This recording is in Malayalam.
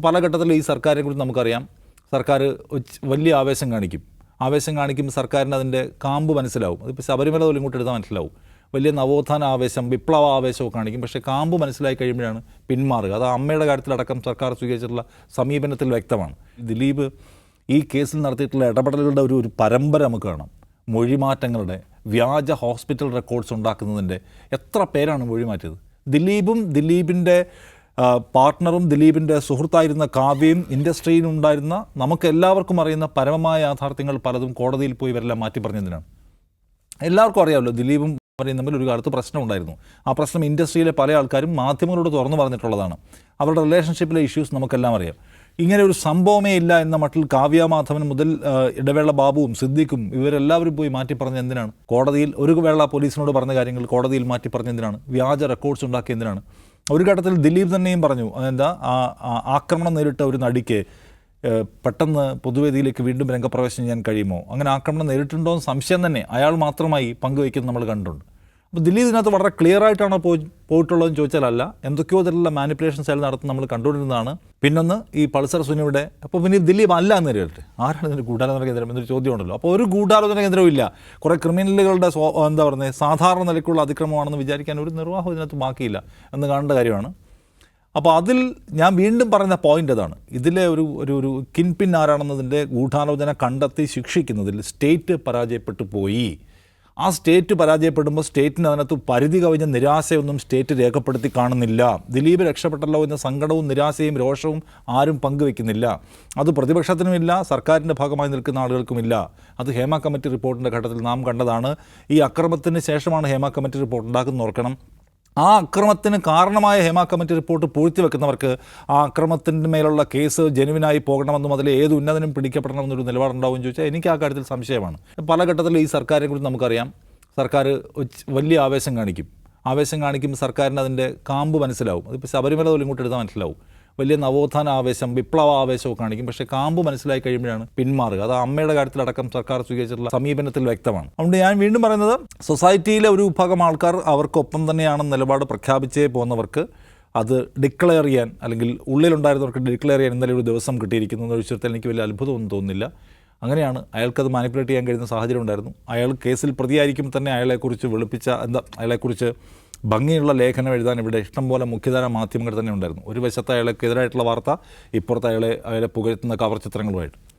പല ഘട്ടത്തിലും ഈ സർക്കാരിനെ കുറിച്ച് നമുക്കറിയാം. സർക്കാർ വലിയ ആവേശം കാണിക്കും. ആവേശം കാണിക്കുമ്പോൾ സർക്കാരിന് അതിന്റെ കാമ്പ് മനസ്സിലാവും. അതിപ്പോൾ ശബരിമല പോലും ഇങ്ങോട്ട് എടുത്താൽ മനസ്സിലാവും. വലിയ നവോത്ഥാന ആവേശം വിപ്ലവ ആവേശമൊക്കെ കാണിക്കും. പക്ഷേ കാമ്പ് മനസ്സിലായി കഴിയുമ്പോഴാണ് പിന്മാറുക. അത് അമ്മയുടെ കാര്യത്തിലടക്കം സർക്കാർ സ്വീകരിച്ചിട്ടുള്ള സമീപനത്തിൽ വ്യക്തമാണ്. ദിലീപ് ഈ കേസിൽ നടത്തിയിട്ടുള്ള ഇടപെടലുകളുടെ ഒരു ഒരു പരമ്പര നമുക്ക് കാണാം. മൊഴിമാറ്റങ്ങളുടെ വ്യാജ ഹോസ്പിറ്റൽ റെക്കോർഡ്സ് ഉണ്ടാക്കുന്നതിന്റെ എത്ര പേരാണ് മൊഴിമാറ്റിയത്? ദിലീപും ദിലീപിന്റെ പാർട്ട്ണറും ദിലീപിന്റെ സുഹൃത്തായിരുന്ന കാവ്യയും ഇൻഡസ്ട്രിയിൽ ഉണ്ടായിരുന്ന നമുക്ക് എല്ലാവർക്കും അറിയുന്ന പരമമായ യാഥാർത്ഥ്യങ്ങൾ പലതും കോടതിയിൽ പോയി ഇവരെല്ലാം മാറ്റി പറഞ്ഞതിനാണ് എല്ലാവർക്കും അറിയാമല്ലോ ദിലീപും അവരെയും തമ്മിൽ ഒരു കാലത്ത് പ്രശ്നം ഉണ്ടായിരുന്നു. ആ പ്രശ്നം ഇൻഡസ്ട്രിയിലെ പല ആൾക്കാരും മാധ്യമങ്ങളോട് തുറന്നു പറഞ്ഞിട്ടുള്ളതാണ്. അവരുടെ റിലേഷൻഷിപ്പിലെ ഇഷ്യൂസ് നമുക്കെല്ലാം അറിയാം. ഇങ്ങനെ ഒരു സംഭവമേ ഇല്ല എന്ന മട്ടിൽ കാവ്യ മാധവൻ മുതൽ ഇടവേള ബാബുവും സിദ്ദിഖും ഇവരെല്ലാവരും പോയി മാറ്റി പറഞ്ഞ എന്തിനാണ് കോടതിയിൽ ഒരു വേള പോലീസിനോട് പറഞ്ഞ കാര്യങ്ങൾ കോടതിയിൽ മാറ്റി പറഞ്ഞ എന്തിനാണ് വ്യാജ റെക്കോർഡ്സ് ഉണ്ടാക്കിയ എന്തിനാണ് ഒരു ഘട്ടത്തിൽ ദിലീപ് തന്നെയും പറഞ്ഞു അതെന്താ? ആക്രമണം നേരിട്ട ഒരു നടിക്ക് പെട്ടെന്ന് പൊതുവേദിയിലേക്ക് വീണ്ടും രംഗപ്രവേശനം ചെയ്യാൻ കഴിയുമോ? അങ്ങനെ ആക്രമണം നേരിട്ടുണ്ടോ എന്ന് സംശയം തന്നെ അയാൾ മാത്രമായി പങ്കുവയ്ക്കുന്നത് നമ്മൾ കണ്ടിട്ടുണ്ട്. അപ്പോൾ ദില്ലി ഇതിനകത്ത് വളരെ ക്ലിയർ ആയിട്ടാണോ പോയി പോയിട്ടുള്ളതെന്ന് ചോദിച്ചാലല്ല. എന്തൊക്കെയോ തരത്തിലുള്ള മാനിപ്പുലേഷൻസ് അയാൾ നടത്തുന്ന നമ്മൾ കണ്ടുകൊണ്ടിരുന്നതാണ്. പിന്നൊന്ന് ഈ പൾസർ സുനിയുടെ അപ്പോൾ പിന്നെ ദില്ലി അല്ല എന്ന് കരുതട്ടെ ആരാണ് ഇതിന്റെ ഗൂഢാലോചന കേന്ദ്രം എന്നൊരു ചോദ്യമുണ്ടല്ലോ. അപ്പോൾ ഒരു ഗൂഢാലോചന കേന്ദ്രവും ഇല്ല. കുറേ ക്രിമിനലുകളുടെ സ്വ എന്താ പറയുന്നത് സാധാരണ നിലയ്ക്കുള്ള അതിക്രമമാണെന്ന് വിചാരിക്കാൻ ഒരു നിർവാഹം ഇതിനകത്ത് ബാക്കിയില്ല എന്ന് കാണേണ്ട കാര്യമാണ്. അപ്പോൾ അതിൽ ഞാൻ വീണ്ടും പറയുന്ന പോയിന്റ് അതാണ് ഇതിലെ ഒരു ഒരു ഒരു കിൻപിൻ ആരാണെന്നതിന്റെ ഗൂഢാലോചന കണ്ടെത്തി ശിക്ഷിക്കുന്നതിൽ സ്റ്റേറ്റ് പരാജയപ്പെട്ടു പോയി. ആ സ്റ്റേറ്റ് പരാജയപ്പെടുമ്പോൾ സ്റ്റേറ്റിന് അതിനകത്ത് പരിധി കവിഞ്ഞ നിരാശയൊന്നും സ്റ്റേറ്റ് രേഖപ്പെടുത്തി കാണുന്നില്ല. ദിലീപ് രക്ഷപ്പെട്ടല്ലോ എന്ന സങ്കടവും നിരാശയും രോഷവും ആരും പങ്കുവെക്കുന്നില്ല. അത് പ്രതിപക്ഷത്തിനുമില്ല സർക്കാരിന്റെ ഭാഗമായി നിൽക്കുന്ന ആളുകൾക്കുമില്ല. അത് ഹേമ കമ്മിറ്റി റിപ്പോർട്ടിന്റെ ഘട്ടത്തിൽ നാം കണ്ടതാണ്. ഈ അക്രമത്തിന് ശേഷമാണ് ഹേമ കമ്മിറ്റി റിപ്പോർട്ട് ഉണ്ടാക്കുന്നത് ഓർക്കണം. ആ അക്രമത്തിന് കാരണമായ ഹേമ കമ്മിറ്റി റിപ്പോർട്ട് പൂഴ്ത്തിവെക്കുന്നവർക്ക് ആ അക്രമത്തിന്റെ മേലുള്ള കേസ് ജനുവിനായി പോകണമെന്നും അതിൽ ഏത് ഉന്നതനും പിടിക്കപ്പെടണമെന്നൊരു നിലപാടുണ്ടാവും ചോദിച്ചാൽ എനിക്ക് ആ കാര്യത്തിൽ സംശയമാണ്. പല ഘട്ടത്തിലും ഈ സർക്കാരിനെ കുറിച്ച് നമുക്കറിയാം. സർക്കാർ വലിയ ആവേശം കാണിക്കും. ആവേശം കാണിക്കുമ്പോൾ സർക്കാരിന് അതിന്റെ കാമ്പ് മനസ്സിലാവും. അതിപ്പോൾ ശബരിമല പോലും ഇങ്ങോട്ട് എടുത്താൽ മനസ്സിലാവും. വലിയ നവോത്ഥാന ആവേശം വിപ്ലവ ആവേശമൊക്കെ കാണിക്കും. പക്ഷേ കാമ്പ് മനസ്സിലായി കഴിയുമ്പോഴാണ് പിന്മാറുക. അത് അമ്മയുടെ കാര്യത്തിലടക്കം സർക്കാർ സ്വീകരിച്ചിട്ടുള്ള സമീപനത്തിൽ വ്യക്തമാണ്. അതുകൊണ്ട് ഞാൻ വീണ്ടും പറയുന്നത് സൊസൈറ്റിയിലെ ഒരു വിഭാഗം ആൾക്കാർ അവർക്കൊപ്പം തന്നെയാണ് നിലപാട് പ്രഖ്യാപിച്ചേ പോകുന്നവർക്ക് അത് ഡിക്ലെയർ ചെയ്യാൻ അല്ലെങ്കിൽ ഉള്ളിലുണ്ടായിരുന്നവർക്ക് ഡിക്ലെയർ ചെയ്യാൻ ഇന്നലെ ഒരു ദിവസം കിട്ടിയിരിക്കുന്നു എന്ന വിഷയത്തിൽ എനിക്ക് വലിയ അത്ഭുതമൊന്നും തോന്നുന്നില്ല. അങ്ങനെയാണ് അയാൾക്കത് മാനിപ്പുലേറ്റ് ചെയ്യാൻ കഴിയുന്ന സാഹചര്യം ഉണ്ടായിരുന്നു. അയാൾ കേസിൽ പ്രതിയായിരിക്കുമ്പോൾ തന്നെ അയാളെക്കുറിച്ച് വെളുപ്പിച്ച എന്താ അയാളെക്കുറിച്ച് ഭംഗിയുള്ള ലേഖനം എഴുതാൻ ഇവിടെ ഇഷ്ടംപോലെ മുഖ്യധാര മാധ്യമങ്ങൾ തന്നെ ഉണ്ടായിരുന്നു. ഒരു വശത്ത് അയാൾക്കെതിരായിട്ടുള്ള വാർത്ത ഇപ്പുറത്ത് അയാളെ അയാളെ പുകഴ്ത്തുന്ന കവർ ചിത്രങ്ങളുമായിട്ട്.